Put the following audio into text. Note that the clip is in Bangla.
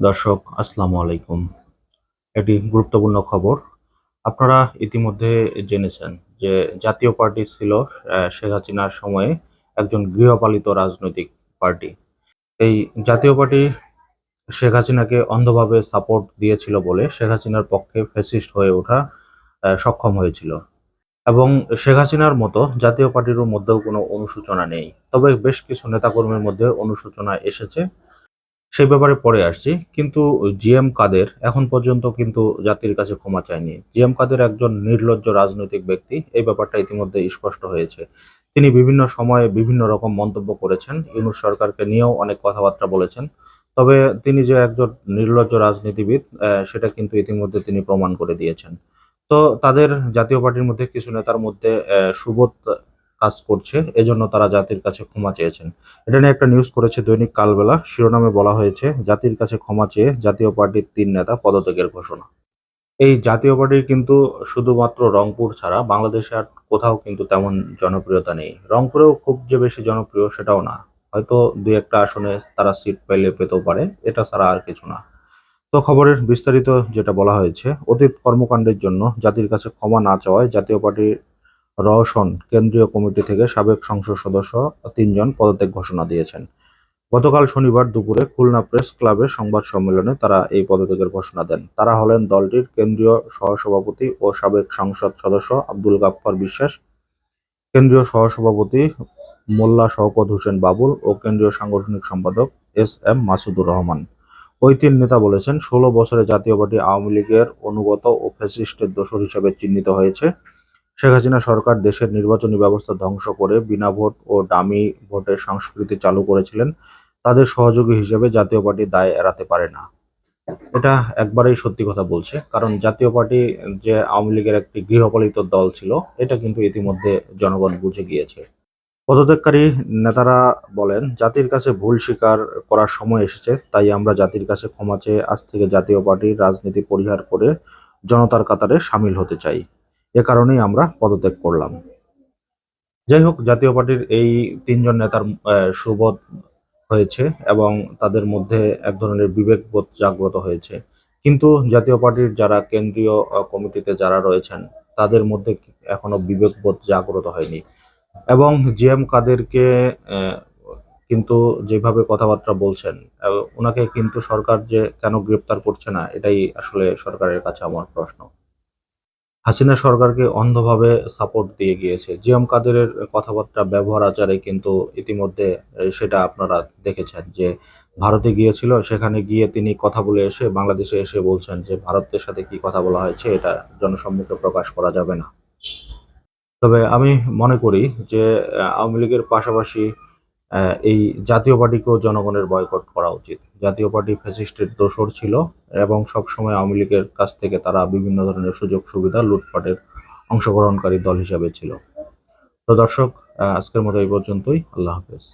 দর্শক, আসসালামু আলাইকুম। একটি গুরুত্বপূর্ণ খবর। আপনারা ইতিমধ্যে জেনেছেন যে জাতীয় পার্টি ছিল শেখ হাসিনার সময়ে একজন গৃহপালিত রাজনৈতিক পার্টি। এই জাতীয় পার্টি শেখ হাসিনাকে অন্ধভাবে সাপোর্ট দিয়েছিল বলে শেখ হাসিনার পক্ষে ফেসিস্ট হয়ে ওঠা সক্ষম হয়েছিল। এবং শেখ হাসিনার মতো জাতীয় পার্টির মধ্যেও কোনো অনুশোচনা নেই। তবে বেশ কিছু নেতাকর্মীর মধ্যে অনুশোচনা এসেছে। সেই ব্যাপারে পরে আসছি। কিন্তু জিএম কাদের এখন পর্যন্ত কিন্তু জাতির কাছে ক্ষমা চায়নি। জিএম কাদের একজন নির্লজ্জ রাজনৈতিক ব্যক্তি, এই ব্যাপারটা ইতিমধ্যে স্পষ্ট হয়েছে। তিনি বিভিন্ন সময়ে বিভিন্ন রকম মন্তব্য করেছেন। ইউনুস সরকারকে নিয়েও অনেক কথাবার্তা বলেছেন। তবে তিনি যে একজন নির্লজ্জ রাজনীতিবিদ সেটা কিন্তু ইতিমধ্যে তিনি প্রমাণ করে দিয়েছেন। তো তাদের জাতীয় পার্টির মধ্যে কিছু নেতার মধ্যে সুবোধ কাজ করছে, এজন্য তারা জাতির কাছে ক্ষমা চেয়েছেন। এটা নিয়ে একটা নিউজ করেছে দৈনিক কালবেলা, শিরোনামে বলা হয়েছে, জাতির কাছে ক্ষমা চেয়ে জাতীয় পার্টির তিন নেতা পদত্যাগের ঘোষণা। এই জাতীয় পার্টির কিন্তু শুধুমাত্র রংপুর ছাড়া বাংলাদেশে আর কোথাও কিন্তু তেমন জনপ্রিয়তা নেই। রংপুরেও খুব যে বেশি জনপ্রিয় সেটাও না। হয়তো দুই একটা আসনে তারা সিট পাইলে পেতেও পারে, এটা ছাড়া আর কিছু না। তো খবরের বিস্তারিত যেটা বলা হয়েছে, অতীত কর্মকাণ্ডের জন্য জাতির কাছে ক্ষমা না চাওয়ায় জাতীয় পার্টির রওশন কেন্দ্রীয় কমিটি থেকে সাবেক সংসদ সদস্য তিনজন পদত্যাগ ঘোষণা দিয়েছেন। গতকাল শনিবার দুপুরে খুলনা প্রেস ক্লাবের সংবাদ সম্মেলনে তারা এই পদত্যাগের ঘোষণা দেন। তারা হলেন দলটির কেন্দ্রীয় সহসভাপতি ও সাবেক সংসদ সদস্য আব্দুল গাফফার বিশ্বাস, কেন্দ্রীয় সহসভাপতি মোল্লা শওকত হোসেন বাবুল ও কেন্দ্রীয় সাংগঠনিক সম্পাদক এস এম মাসুদুর রহমান। ওই তিন নেতা বলেছেন, ষোলো বছরে জাতীয় পার্টি আওয়ামী লীগের অনুগত ও ফ্যাসিস্টের দোষর হিসেবে চিহ্নিত হয়েছে। শেখ হাসিনা সরকার দেশের নির্বাচনী ব্যবস্থা ধ্বংস করে বিনা ভোট ও ডামি ভোটের সংস্কৃতি চালু করেছিলেন, তাদের সহযোগী হিসেবে জাতীয় পার্টি দায় এড়াতে পারে না। এটা একবারেই সত্যি কথা বলছে, কারণ জাতীয় পার্টি যে আওয়ামী লীগের একটি গৃহপালিত দল ছিল, এটা কিন্তু ইতিমধ্যে জনগণ বুঝে গিয়েছে। পদত্যাগকারী নেতারা বলেন, জাতির কাছে ভুল স্বীকার করার সময় এসেছে, তাই আমরা জাতির কাছে ক্ষমা চেয়ে আজ থেকে জাতীয় পার্টির রাজনীতি পরিহার করে জনতার কাতারে সামিল হতে চাই। এ কারণেই আমরা পদত্যাগ করলাম। যাই হোক, জাতীয় পার্টির এই তিনজন নেতার সুবোধ হয়েছে এবং তাদের মধ্যে এক ধরনের বিবেকবোধ জাগ্রত হয়েছে। কিন্তু জাতীয় পার্টির যারা কেন্দ্রীয় কমিটিতে যারা রয়েছেন, তাদের মধ্যে এখনও বিবেকবোধ জাগ্রত হয়নি। এবং জি এম কাদেরকে কিন্তু যেভাবে কথাবার্তা বলছেন ওনাকে কিন্তু সরকার যে কেন গ্রেপ্তার করছে না, এটাই আসলে সরকারের কাছে আমার প্রশ্ন। হাসিনা সরকারকে অন্ধভাবে সাপোর্ট দিয়ে গিয়েছে। জিএম কাদেরের কথাবার্তা, ব্যবহার আচারে কিন্তু ইতিমধ্যে সেটা আপনারা দেখেছেন যে ভারতে গিয়েছিল, সেখানে গিয়ে তিনি কথা বলে এসে বাংলাদেশে এসে বলছেন যে ভারতের সাথে কি কথা বলা হয়েছে এটা জনসম্মুখে প্রকাশ করা যাবে না। তবে আমি মনে করি যে আওয়ামী লীগের পাশাপাশি এই জাতীয় পার্টিকেও জনগণের বয়কট করা উচিত। জাতীয় পার্টি ফ্যাসিস্টের দোসর ছিল এবং সবসময় আওয়ামী লীগের কাছ থেকে তারা বিভিন্ন ধরনের সুযোগ সুবিধা, লুটপাটের অংশগ্রহণকারী দল হিসাবে ছিল। তো দর্শক আজকের মতো এই পর্যন্তই। আল্লাহ হাফেজ।